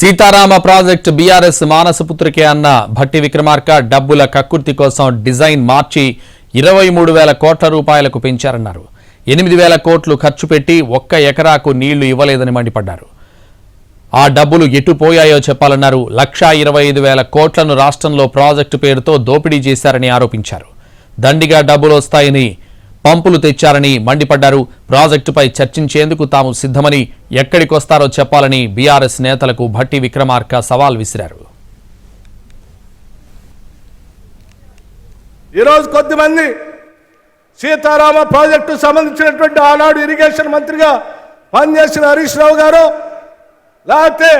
Sitarama project BRS మానసపుత్రికే అన్న భట్టి విక్రమార్క డబ్బుల కక్కుర్తి కోసం డిజైన్ మార్చి ఇరవై మూడు వేల కోట్ల రూపాయలకు పెంచారన్నారు. ఎనిమిది వేల కోట్లు ఖర్చు పెట్టి ఒక్క ఎకరాకు నీళ్ళు ఇవ్వలేదని మండిపడ్డారు. ఆ డబ్బులు ఎటు పోయాయో చెప్పాలన్నారు. లక్షా ఇరవై ఐదు వేల కోట్లను రాష్ట్రంలో ప్రాజెక్టు పేరుతో దోపిడీ చేశారని ఆరోపించారు. దండిగా డబ్బులు వస్తాయని పంపులు తెచ్చారని మండిపడ్డారు. ప్రాజెక్టుపై చర్చించేందుకు తాము సిద్ధమని ఎక్కడికొస్తారో చెప్పాలని బీఆర్ఎస్ నేతలకు భట్టి విక్రమార్క సవాల్ విసిరారు. ఈరోజు కొద్దిమంది సీతారామ ప్రాజెక్టు సంబంధించినటువంటి ఆనాడు ఇరిగేషన్ మంత్రిగా పనిచేసిన హరీష్ రావు గారు లేకపోతే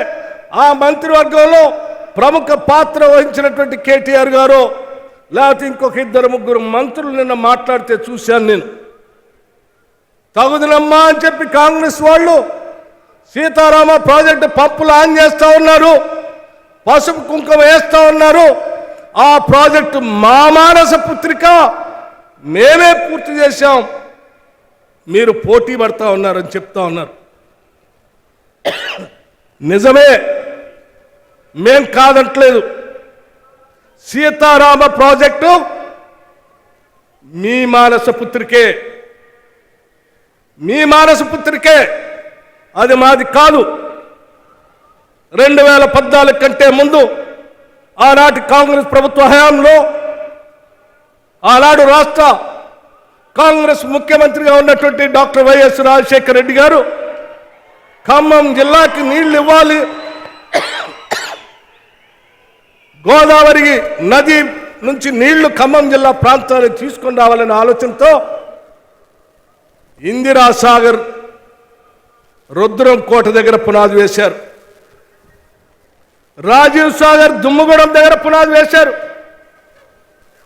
ఆ మంత్రివర్గంలో ప్రముఖ పాత్ర వహించినటువంటి కేటీఆర్ గారు లేకపోతే ఇంకొక ఇద్దరు ముగ్గురు మంత్రులు నిన్న మాట్లాడితే చూశాను నేను. తగుదనమ్మా అని చెప్పి కాంగ్రెస్ వాళ్ళు సీతారామ ప్రాజెక్టు పంపులు ఆన్ చేస్తూ ఉన్నారు పసుపు కుంకుమ వేస్తూ ఉన్నారు. ఆ ప్రాజెక్టు మా మానస పుత్రిక మేమే పూర్తి చేశాం. మీరు పోటీ పడతా ఉన్నారని చెప్తా ఉన్నారు. నిజమే మేం కాదంటలేదు. సీతారామ ప్రాజెక్టు మీ మానస పుత్రికే మీ మానస పుత్రికే అది మాది కాదు. రెండు వేల పద్నాలుగు కంటే ముందు ఆనాటి కాంగ్రెస్ ప్రభుత్వ హయాంలో ఆనాడు రాష్ట్ర కాంగ్రెస్ ముఖ్యమంత్రిగా ఉన్నటువంటి డాక్టర్ వైఎస్ రాజశేఖర రెడ్డి గారు ఖమ్మం జిల్లాకి నీళ్ళు ఇవ్వాలి. గోదావరి నది నుంచి నీళ్ళు ఖమ్మం జిల్లా ప్రాంతానికి తీసుకొని రావాలనే ఆలోచనతో ఇందిరాసాగర్ రుద్రం కోట దగ్గర పునాది వేశారు. రాజీవ్ సాగర్ దుమ్ముగూడెం దగ్గర పునాది వేశారు.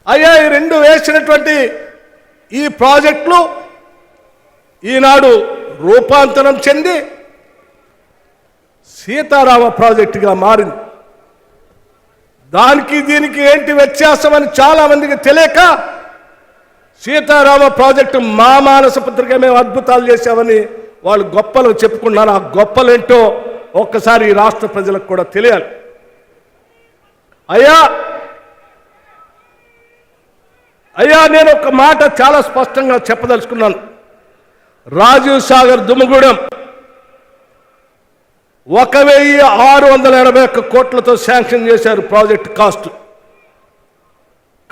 అయ్యా ఈ రెండు వేసినటువంటి ఈ ప్రాజెక్టులు ఈనాడు రూపాంతరం చెంది సీతారామ ప్రాజెక్టుగా మారింది. దానికి దీనికి ఏంటి వ్యత్యాసం అని చాలా మందికి తెలియక సీతారామ ప్రాజెక్టు మా మానస పత్రిక మేము అద్భుతాలు చేశామని వాళ్ళు గొప్పలు చెప్పుకున్నారు. ఆ గొప్పలేంటో ఒక్కసారి ఈ రాష్ట్ర ప్రజలకు కూడా తెలియాలి. అయ్యా అయ్యా నేను ఒక మాట చాలా స్పష్టంగా చెప్పదలుచుకున్నాను. రాజీవ్ సాగర్ దుమ్మగూడెం ఒక వెయ్యి ఆరు వందల ఎనభై ఒక్క కోట్లతో శాంక్షన్ చేశారు ప్రాజెక్ట్ కాస్ట్.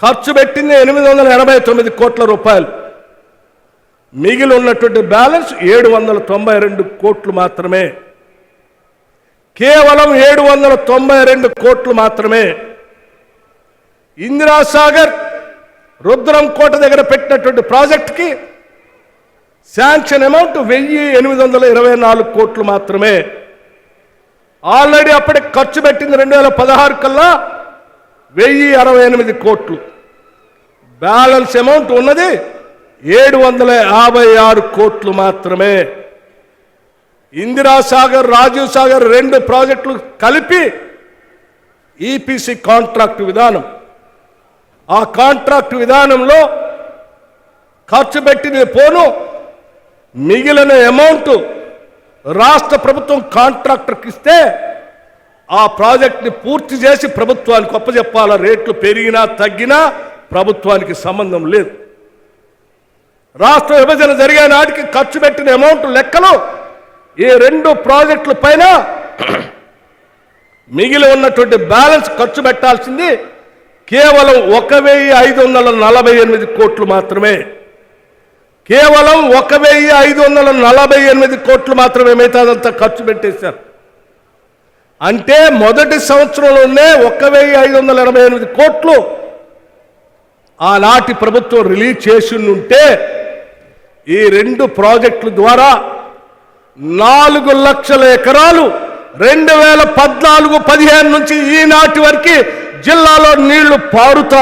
ఖర్చు పెట్టింది ఎనిమిది వందల ఎనభై తొమ్మిది కోట్ల రూపాయలు. మిగిలి ఉన్నటువంటి బ్యాలెన్స్ ఏడు వందల తొంభై రెండు కోట్లు మాత్రమే. కేవలం ఏడు వందల తొంభై రెండు కోట్లు మాత్రమే. ఇందిరాసాగర్ రుద్రం కోట దగ్గర పెట్టినటువంటి ప్రాజెక్ట్కి శాంక్షన్ అమౌంట్ వెయ్యి ఎనిమిది వందల ఇరవై నాలుగు కోట్లు మాత్రమే. ఆల్రెడీ అప్పటికి ఖర్చు పెట్టింది రెండు వేల పదహారు కల్లా వెయ్యి అరవై ఎనిమిది కోట్లు. బ్యాలెన్స్ అమౌంట్ ఉన్నది ఏడు వందల యాభై ఆరు కోట్లు మాత్రమే. ఇందిరాసాగర్ రాజీవ్ సాగర్ రెండు ప్రాజెక్టులు కలిపి ఈపీసీ కాంట్రాక్ట్ విధానం. ఆ కాంట్రాక్ట్ విధానంలో ఖర్చు పెట్టిన పోను మిగిలిన అమౌంట్ రాష్ట్ర ప్రభుత్వం కాంట్రాక్టర్కి ఇస్తే ఆ ప్రాజెక్ట్ని పూర్తి చేసి ప్రభుత్వానికి అప్పచెప్పాల రేట్లు పెరిగినా తగ్గినా ప్రభుత్వానికి సంబంధం లేదు. రాష్ట్ర విభజన జరిగే నాటికి ఖర్చు పెట్టిన అమౌంట్ లెక్కలు ఈ రెండు ప్రాజెక్టుల పైన మిగిలి ఉన్నటువంటి బ్యాలెన్స్ ఖర్చు పెట్టాల్సింది కేవలం ఒక వెయ్యి ఐదు వందల నలభై ఎనిమిది కోట్లు మాత్రమే. కేవలం ఒక వెయ్యి ఐదు వందల నలభై ఎనిమిది కోట్లు మాత్రమే మిగతాదంతా ఖర్చు పెట్టేశారు. అంటే మొదటి సంవత్సరంలోనే ఒక వెయ్యి ఐదు వందల ఎనభై ఎనిమిది కోట్లు ఆనాటి ప్రభుత్వం రిలీజ్ చేసి ఉంటే ఈ రెండు ప్రాజెక్టుల ద్వారా నాలుగు లక్షల ఎకరాలు రెండు వేల పద్నాలుగు పదిహేను నుంచి ఈనాటి వరకు జిల్లాలో నీళ్ళు పారుతా